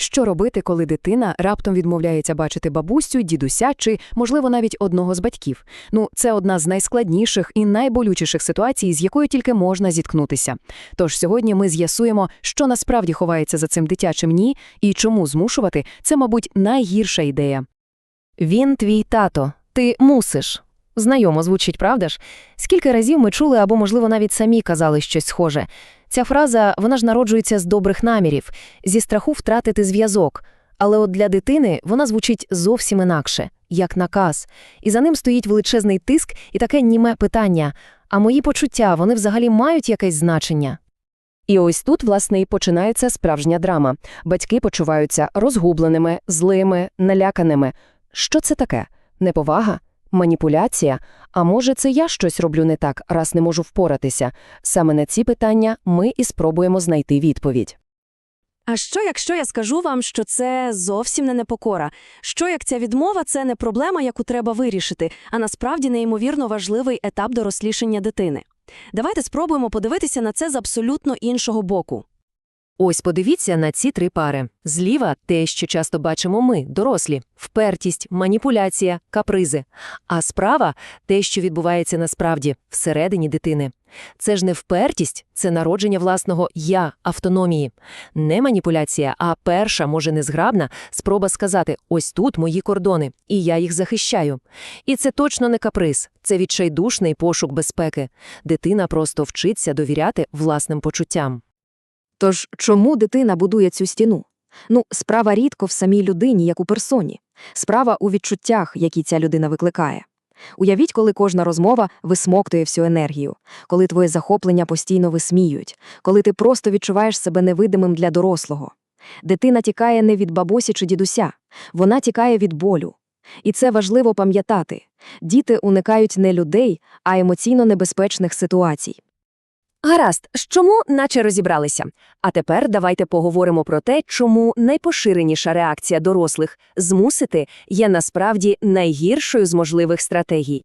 Що робити, коли дитина раптом відмовляється бачити бабусю, дідуся чи, можливо, навіть одного з батьків? Ну, це одна з найскладніших і найболючіших ситуацій, з якою тільки можна зіткнутися. Тож сьогодні ми з'ясуємо, що насправді ховається за цим дитячим ні і чому змушувати це, мабуть, найгірша ідея. Він твій тато. Ти мусиш. Знайомо звучить, правда ж? Скільки разів ми чули або, можливо, навіть самі казали щось схоже. Ця фраза, вона ж народжується з добрих намірів, зі страху втратити зв'язок. Але от для дитини вона звучить зовсім інакше, як наказ. І за ним стоїть величезний тиск і таке німе питання. А мої почуття, вони взагалі мають якесь значення? І ось тут, власне, і починається справжня драма. Батьки почуваються розгубленими, злими, наляканими. Що це таке? Неповага? Маніпуляція? А може, це я щось роблю не так, раз не можу впоратися? Саме на ці питання ми і спробуємо знайти відповідь. А що, якщо я скажу вам, що це зовсім не непокора? Що як ця відмова це не проблема, яку треба вирішити, а насправді неймовірно важливий етап дорослішання дитини? Давайте спробуємо подивитися на це з абсолютно іншого боку. Ось подивіться на ці три пари. Зліва – те, що часто бачимо ми, дорослі – впертість, маніпуляція, капризи. А справа – те, що відбувається насправді, всередині дитини. Це ж не впертість, це народження власного «я» автономії. Не маніпуляція, а перша, може незграбна, спроба сказати «ось тут мої кордони, і я їх захищаю». І це точно не каприз, це відчайдушний пошук безпеки. Дитина просто вчиться довіряти власним почуттям. Тож чому дитина будує цю стіну? Ну, справа рідко в самій людині, як у персоні. Справа у відчуттях, які ця людина викликає. Уявіть, коли кожна розмова висмоктує всю енергію, коли твоє захоплення постійно висміюють, коли ти просто відчуваєш себе невидимим для дорослого. Дитина тікає не від бабусі чи дідуся, вона тікає від болю. І це важливо пам'ятати. Діти уникають не людей, а емоційно небезпечних ситуацій. Гаразд, з чому наче розібралися. А тепер давайте поговоримо про те, чому найпоширеніша реакція дорослих змусити є насправді найгіршою з можливих стратегій.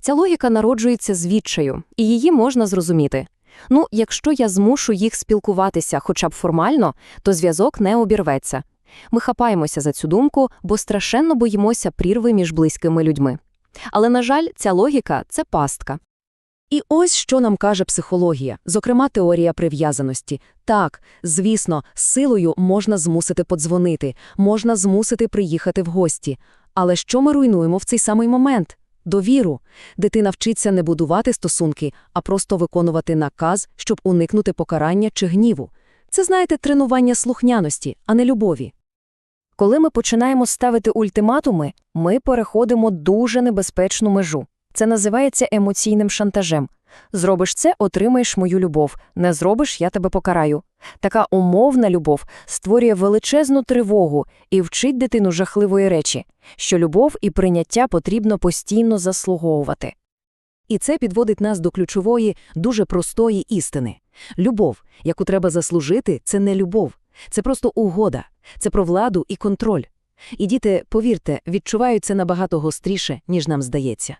Ця логіка народжується з відчаю, і її можна зрозуміти. Ну, якщо я змушу їх спілкуватися хоча б формально, то зв'язок не обірветься. Ми хапаємося за цю думку, бо страшенно боїмося прірви між близькими людьми. Але, на жаль, ця логіка – це пастка. І ось що нам каже психологія, зокрема теорія прив'язаності. Так, звісно, силою можна змусити подзвонити, можна змусити приїхати в гості. Але що ми руйнуємо в цей самий момент? Довіру. Дитина вчиться не будувати стосунки, а просто виконувати наказ, щоб уникнути покарання чи гніву. Це, знаєте, тренування слухняності, а не любові. Коли ми починаємо ставити ультиматуми, ми переходимо дуже небезпечну межу. Це називається емоційним шантажем. Зробиш це, отримаєш мою любов. Не зробиш, я тебе покараю. Така умовна любов створює величезну тривогу і вчить дитину жахливої речі, що любов і прийняття потрібно постійно заслуговувати. І це підводить нас до ключової, дуже простої істини. Любов, яку треба заслужити, це не любов. Це просто угода, це про владу і контроль. І діти, повірте, відчувають це набагато гостріше, ніж нам здається.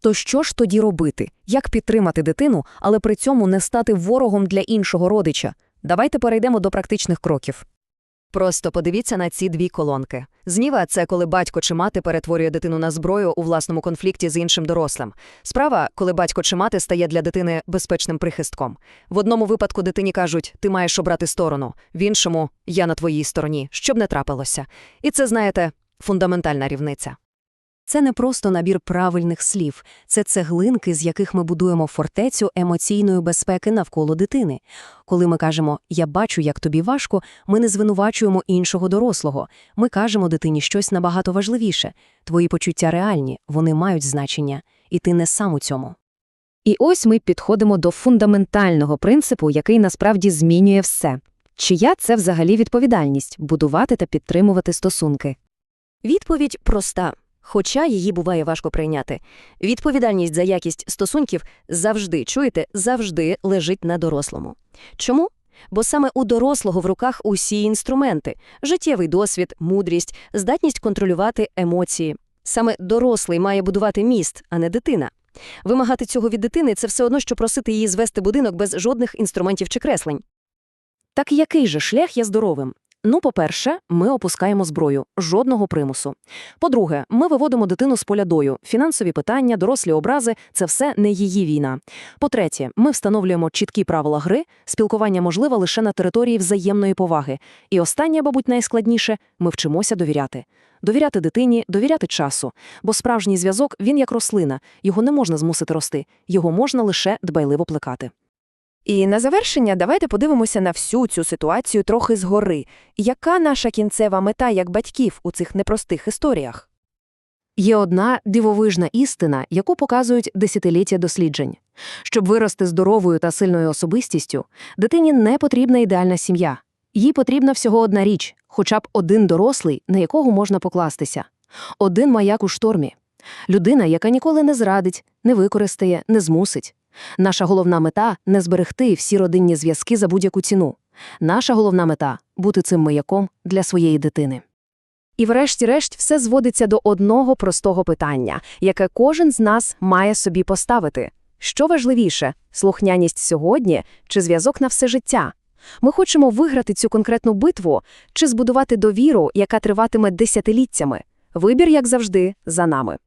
То що ж тоді робити? Як підтримати дитину, але при цьому не стати ворогом для іншого родича? Давайте перейдемо до практичних кроків. Просто подивіться на ці дві колонки. Зніва це коли батько чи мати перетворює дитину на зброю у власному конфлікті з іншим дорослим. Справа, коли батько чи мати стає для дитини безпечним прихистком. В одному випадку дитині кажуть, ти маєш обрати сторону, в іншому я на твоїй стороні, щоб не трапилося. І це, знаєте, фундаментальна рівниця. Це не просто набір правильних слів, це цеглинки, з яких ми будуємо фортецю емоційної безпеки навколо дитини. Коли ми кажемо Я бачу, як тобі важко, ми не звинувачуємо іншого дорослого. Ми кажемо дитині щось набагато важливіше. Твої почуття реальні, вони мають значення, і ти не сам у цьому. І ось ми підходимо до фундаментального принципу, який насправді змінює все. Чия це взагалі відповідальність будувати та підтримувати стосунки? Відповідь проста. Хоча її буває важко прийняти. Відповідальність за якість стосунків завжди, чуєте, завжди лежить на дорослому. Чому? Бо саме у дорослого в руках усі інструменти – життєвий досвід, мудрість, здатність контролювати емоції. Саме дорослий має будувати міст, а не дитина. Вимагати цього від дитини – це все одно, що просити її звести будинок без жодних інструментів чи креслень. Так який же шлях є здоровим? Ну, по-перше, ми опускаємо зброю, жодного примусу. По-друге, ми виводимо дитину з поля дою. Фінансові питання, дорослі образи – це все не її війна. По-третє, ми встановлюємо чіткі правила гри, спілкування можливе лише на території взаємної поваги. І останнє, мабуть, найскладніше – ми вчимося довіряти. Довіряти дитині, довіряти часу. Бо справжній зв'язок, він як рослина. Його не можна змусити рости. Його можна лише дбайливо плекати. І на завершення давайте подивимося на всю цю ситуацію трохи згори. Яка наша кінцева мета як батьків у цих непростих історіях? Є одна дивовижна істина, яку показують десятиліття досліджень. Щоб вирости здоровою та сильною особистістю, дитині не потрібна ідеальна сім'я. Їй потрібна всього одна річ, хоча б один дорослий, на якого можна покластися. Один маяк у штормі. Людина, яка ніколи не зрадить, не використає, не змусить. Наша головна мета – не зберегти всі родинні зв'язки за будь-яку ціну. Наша головна мета – бути цим маяком для своєї дитини. І врешті-решт все зводиться до одного простого питання, яке кожен з нас має собі поставити. Що важливіше – слухняність сьогодні чи зв'язок на все життя? Ми хочемо виграти цю конкретну битву чи збудувати довіру, яка триватиме десятиліттями. Вибір, як завжди, за нами.